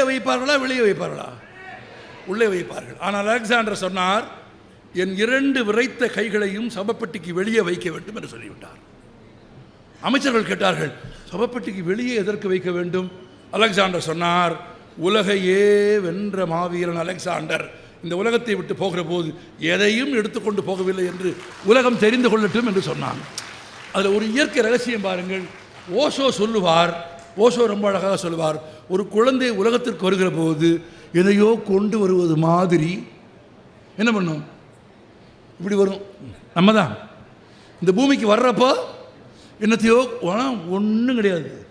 உள்ளே வைப்பார்களா வெளியே வைப்பார்களா? உள்ளே வைப்பார்கள். ஆனால் அலெக்சாண்டர் சொன்னார் என் இரண்டு விரைத்த கைகளையும் சபப்பட்டிக்கு வெளியே வைக்க வேண்டும் என்று சொல்லிவிட்டார். அமைச்சர்கள் கேட்டார்கள் சபப்பட்டிக்கு வெளியே எதற்கு வைக்க வேண்டும்? அலெக்சாண்டர் சொன்னார் உலகையே வென்ற மாவீரன் அலெக்சாண்டர். இந்த உலகத்தை விட்டு போகிற போது எதையும் எடுத்துக்கொண்டு போகவில்லை என்று உலகம் தெரிந்து கொள்ளட்டும் என்று சொன்னான். அதில் ஒரு இயற்கை ரகசியம் பாருங்கள். ஓஷோ சொல்லுவார் ஓஷோ ரொம்ப அழகாக சொல்லுவார் ஒரு குழந்தை உலகத்திற்கு வருகிற போது எதையோ கொண்டு வருவது மாதிரி. என்ன பண்ணும்? இப்படி வரும். நம்ம தான் இந்த பூமிக்கு வர்றப்போ என்னத்தையோ ஒன்றும் கிடையாது.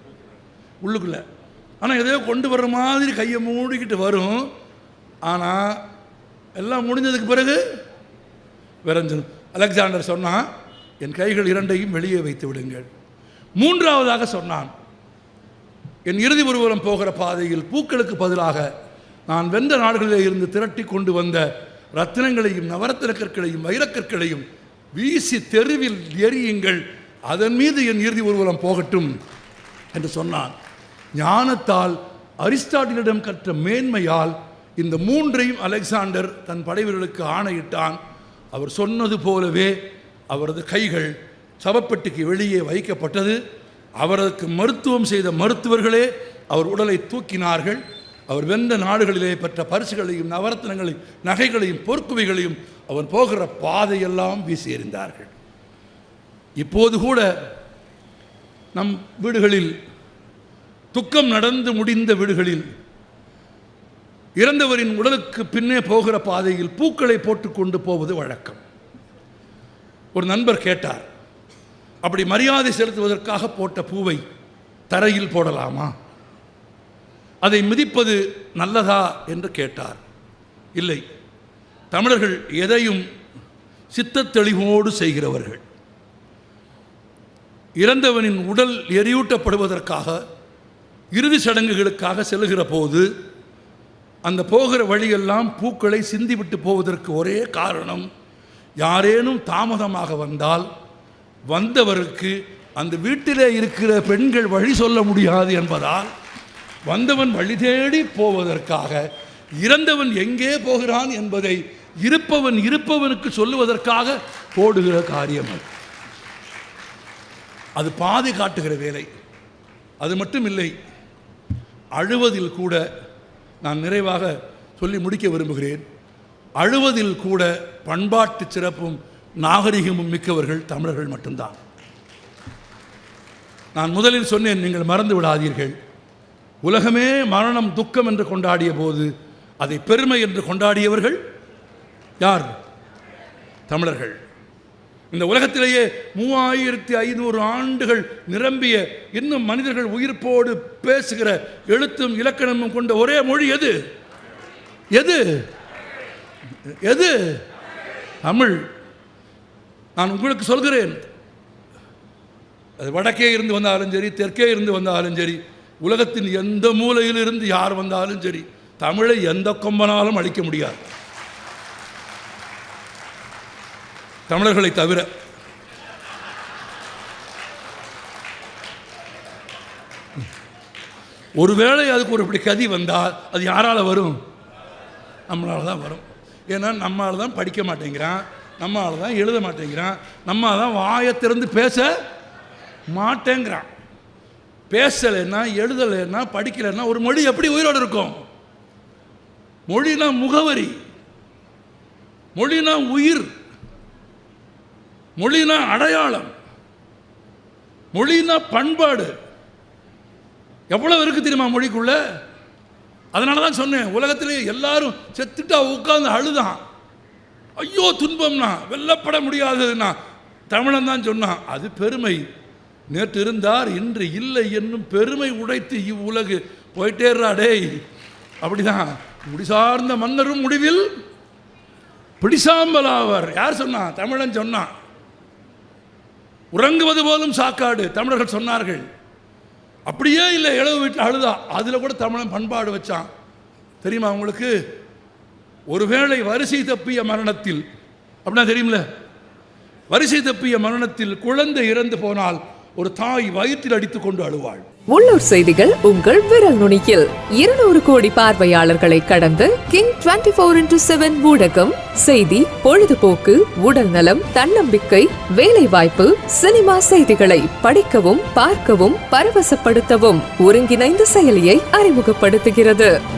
உள்ளுக்குள்ளே. ஆனால் எதையோ கொண்டு வர்ற மாதிரி கையை மூடிக்கிட்டு வரும். ஆனால் எல்லாம் முடிஞ்சதுக்கு பிறகு விரைஞ்சிடும் அலெக்சாண்டர் சொன்னான் என் கைகள் இரண்டையும் வெளியே வைத்து விடுங்கள். மூன்றாவதாக சொன்னான் என் இறுதி உருவலம் போகிற பாதையில் பூக்களுக்கு பதிலாக நான் வெந்த நாடுகளிலே இருந்து திரட்டி கொண்டு வந்த ரத்தினங்களையும் நவரத்தின கற்களையும் வைரக்கற்களையும் வீசி தெருவில் எரியுங்கள் அதன் மீது என் இறுதி ஊர்வலம் போகட்டும் என்று சொன்னான். ஞானத்தால் அரிஸ்டாட்டிலிடம் கற்ற மேன்மையால் இந்த மூன்றையும் அலெக்சாண்டர் தன் படைவீரர்களுக்கு ஆணையிட்டான். அவர் சொன்னது போலவே அவரது கைகள் சவப்பெட்டிக்கு வெளியே வைக்கப்பட்டது. அவருக்கு மருத்துவம் செய்த மருத்துவர்களே அவர் உடலை தூக்கினார்கள். அவர் வென்ற நாடுகளிலே பெற்ற பரிசுகளையும் நவரத்தினங்களையும் நகைகளையும் பொற்குவைகளையும் அவன் போகிற பாதையெல்லாம் வீசி எறிந்தார்கள். இப்போது கூட நம் வீடுகளில் துக்கம் நடந்து முடிந்த வீடுகளில் இறந்தவரின் உடலுக்கு பின்னே போகிற பாதையில் பூக்களை போட்டுக்கொண்டு போவது வழக்கம். ஒரு நண்பர் கேட்டார் அப்படி மரியாதை செலுத்துவதற்காக போட்ட பூவை தரையில் போடலாமா? அதை மிதிப்பது நல்லதா என்று கேட்டார். இல்லை தமிழர்கள் எதையும் சித்த தெளிவோடு செய்கிறவர்கள். இறந்தவனின் உடல் எரியூட்டப்படுவதற்காக இறுதி சடங்குகளுக்காக செல்லுகிற போது அந்த போகிற வழியெல்லாம் பூக்களை சிந்திவிட்டு போவதற்கு ஒரே காரணம் யாரேனும் தாமதமாக வந்தால் வந்தவருக்கு அந்த வீட்டிலே இருக்கிற பெண்கள் வழி சொல்ல முடியாது என்பதால் வந்தவன் வழி தேடி போவதற்காக இறந்தவன் எங்கே போகிறான் என்பதை இருப்பவன் இருப்பவனுக்கு சொல்லுவதற்காக போடுகிற காரியம் அது. அது பாதை காட்டுகிற வேலை. அது மட்டும் இல்லை அழுவதில் கூட நான் நிறைவாக சொல்லி முடிக்க விரும்புகிறேன். அழுவதில் கூட பண்பாட்டு சிறப்பும் நாகரிகமும் மிக்கவர்கள் தமிழர்கள் மட்டும்தான். நான் முதலில் சொன்னேன் நீங்கள் மறந்து விடாதீர்கள். உலகமே மரணம் துக்கம் என்று கொண்டாடிய போது அதை பெருமை என்று கொண்டாடியவர்கள் யார்? தமிழர்கள். இந்த உலகத்திலேயே மூவாயிரத்தி ஐநூறு ஆண்டுகள் நிரம்பிய இன்னும் மனிதர்கள் உயிர்ப்போடு பேசுகிற எழுத்தும் இலக்கணமும் கொண்ட ஒரே மொழி எது? எது? எது? தமிழ். நான் உங்களுக்கு சொல்கிறேன். அது வடக்கே இருந்து வந்தாலும் சரி தெற்கே இருந்து வந்தாலும் சரி உலகத்தின் எந்த மூலையில் இருந்து யார் வந்தாலும் சரி தமிழை எந்த கொம்பனாலும் அழிக்க முடியாது. தமிழர்களை தவிர. ஒருவேளை அதுக்கு ஒரு இப்படி கதி வந்தால் அது யாரால் வரும்? நம்மளால தான் வரும். ஏன்னா நம்மளால் தான் படிக்க மாட்டேங்கிறான். நம்மளால தான் எழுத மாட்டேங்கிறான். நம்ம தான் வாயை திறந்து பேச மாட்டேங்கிறான். பேசலைன்னா எழுதலைன்னா படிக்கலைன்னா ஒரு மொழி எப்படி உயிரோடு இருக்கும்? மொழினா முகவரி. மொழினா உயிர். மொழினா அடையாளம். மொழினா பண்பாடு. எவ்வளவு இருக்குது தெரியுமா மொழிக்குள்ள? அதனால தான் சொன்னேன் உலகத்திலேயே எல்லாரும் செத்துட்டா உட்காந்து அழுதான். ஐயோ துன்பம்னா வெல்லப்பட முடியாததுன்னா தமிழன் தான் சொன்னான் அது பெருமை. நேற்று இருந்தார் இன்று இல்லை என்னும் பெருமை உடைத்து இவ்வுலகு. போயிட்டேறா டேய். அப்படிதான் முடிசார்ந்த மன்னரும் முடிவில் பிடிசாம்பலாவர். யார் சொன்னா? தமிழன் சொன்னான். உறங்குவது போலும் சாக்காடு தமிழர்கள் சொன்னார்கள். அப்படியே இல்லை இளவு வீட்டில் அழுதா. அதில் கூட தமிழன் பண்பாடு வச்சான். தெரியுமா உங்களுக்கு? ஒருவேளை வரிசை தப்பிய மரணத்தில் அப்படின்னா தெரியுமில்ல வரிசை தப்பிய மரணத்தில் குழந்தை இறந்து போனால் ஒரு தாய் வயிற்றில் அடித்துக் கொண்டு அழுவாள். உள்ளூர் செய்திகள் உங்கள் விரல் நுனியில். இருநூறு கோடி பார்வையாளர்களை கடந்து King twenty four into seven ஊடகம் செய்தி பொழுதுபோக்கு உடல் நலம் தன்னம்பிக்கை வேலை வாய்ப்பு சினிமா செய்திகளை படிக்கவும் பார்க்கவும் பரவசப்படுத்தவும் ஒருங்கிணைந்த செயலியை அறிமுகப்படுத்துகிறது.